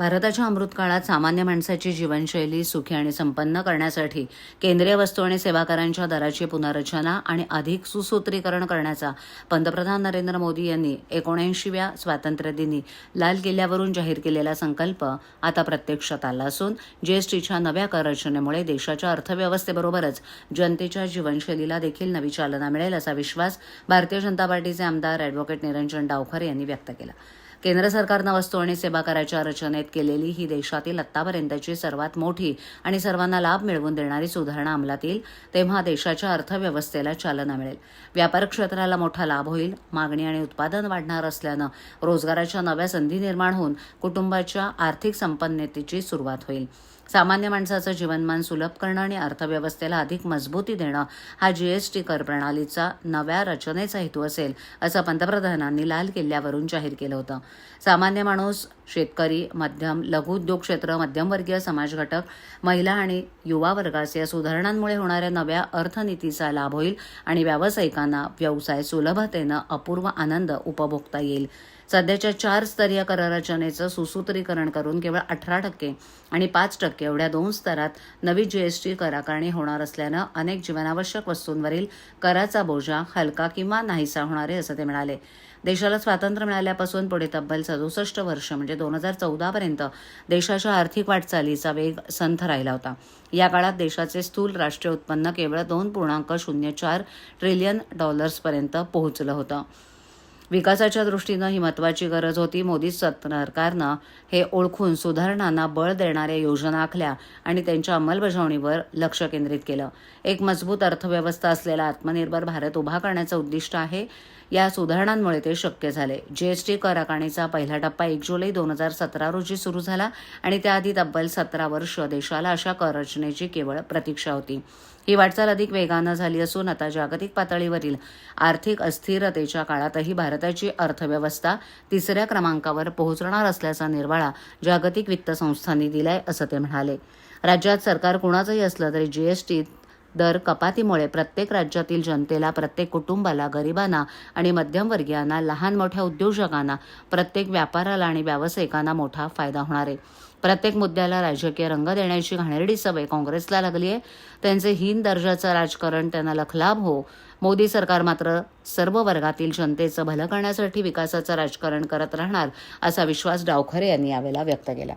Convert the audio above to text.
भारताच्या अमृतकाळात सामान्य माणसाची जीवनशैली सुखी आणि संपन्न करण्यासाठी केंद्रीय वस्तू आणि सेवा करांच्या दराची पुनर्रचना आणि अधिक सुसूत्रीकरण करण्याचा पंतप्रधान नरेंद्र मोदी यांनी एकोणऐंशीव्या स्वातंत्र्यदिनी लाल किल्ल्यावरून जाहीर केलेला संकल्प आता प्रत्यक्षात आला असून जीएसटीच्या नव्या कररचनेमुळे देशाच्या अर्थव्यवस्थेबरोबरच जनतेच्या जीवनशैलीला देखील नवी चालना मिळेल असा विश्वास भारतीय जनता पार्टीचे आमदार अॅडव्होकेट निरंजन डावखर यांनी व्यक्त केला. केंद्र सरकारनं वस्तू आणि सेवा कराच्या रचनेत केलेली ही देशातील आत्तापर्यंतची सर्वात मोठी आणि सर्वांना लाभ मिळवून देणारी सुधारणा अंमलात येईल तेव्हा देशाच्या अर्थव्यवस्थेला चालना मिळेल. व्यापार क्षेत्राला मोठा लाभ होईल मागणी आणि उत्पादन वाढणार असल्यानं रोजगाराच्या नव्या संधी निर्माण होऊन कुटुंबाच्या आर्थिक संपन्नतेची सुरुवात होईल. सामान्य माणसाचं जीवनमान सुलभ करणं आणि अर्थव्यवस्थेला अधिक मजबूती देणं हा जीएसटी कर प्रणालीचा नव्या रचनेचा हेतू असेल असं पंतप्रधानांनी लाल किल्ल्यावरून जाहीर केलं होतं. सामान्य माणूस शेतकरी मध्यम लघुउद्योग क्षेत्र मध्यमवर्गीय समाजघटक महिला आणि युवा वर्गास या सुधारणांमुळे होणाऱ्या नव्या अर्थनीतीचा लाभ होईल आणि व्यावसायिकांना व्यवसाय सुलभतेनं अपूर्व आनंद उपभोगता येईल. सध्याच्या चार स्तरीय कररचनेचं सुसूत्रीकरण करून केवळ अठरा टक्के आणि पाच टक्के एवढ्या दोन स्तरात नवी जीएसटी कर आकारणी होणार असल्यानं अनेक जीवनावश्यक वस्तूंवरील कराचा बोजा हलका किंवा नाहीसा होणार आहे असं ते म्हणाले. देशाला स्वातंत्र्य मिळाल्यापासून पुढे तब्बल सदुसष्ट वर्ष म्हणजे दोन हजार चौदापर्यंत देशाच्या आर्थिक वाटचालीचा वेग संथ राहिला होता. या काळात देशाचे स्थूल राष्ट्रीय उत्पन्न केवळ दोन पूर्णांक शून्य चार ट्रिलियन डॉलर्सपर्यंत पोहोचलं होतं. विकासाच्या दृष्टीनं ही महत्वाची गरज होती. मोदी सरकारनं हे ओळखून सुधारणांना बळ देणाऱ्या योजना आखल्या आणि त्यांच्या अंमलबजावणीवर लक्ष केंद्रित केलं. एक मजबूत अर्थव्यवस्था असलेला आत्मनिर्भर भारत उभा करण्याचं उद्दिष्ट आहे. या सुधारणांमुळे ते शक्य झाले. जीएसटी कर आकारणीचा पहिला टप्पा एक जुलै दोन हजार सतरा रोजी सुरू झाला आणि त्याआधी तब्बल सतरा वर्ष देशाला अशा कर रचनेची केवळ प्रतीक्षा होती. ही वाटचाल अधिक वेगानं झाली असून आता जागतिक पातळीवरील आर्थिक अस्थिरतेच्या काळातही भारत भारताची अर्थव्यवस्था तिसऱ्या क्रमांकावर पोहोचणार असल्याचा निर्वाळा जागतिक वित्त संस्थांनी दिलाय असं ते म्हणाले. राज्यात सरकार कुणाचंही असलं तरी जीएसटी दर कपातीमुळे प्रत्येक राज्यातील जनतेला प्रत्येक कुटुंबाला गरिबांना आणि मध्यमवर्गीयांना लहान मोठ्या उद्योजकांना प्रत्येक व्यापाराला आणि व्यावसायिकांना मोठा फायदा होणार आहे. प्रत्येक मुद्द्याला राजकीय रंग देण्याची घाणेरडी सवय काँग्रेसला लागली आहे. त्यांचे हीन दर्जाचं राजकारण त्यांना लखलाभ हो. मोदी सरकार मात्र सर्व वर्गातील जनतेचं भलं करण्यासाठी विकासाचं राजकारण करत राहणार असा विश्वास डावखरे यांनी यावेळेला व्यक्त केला.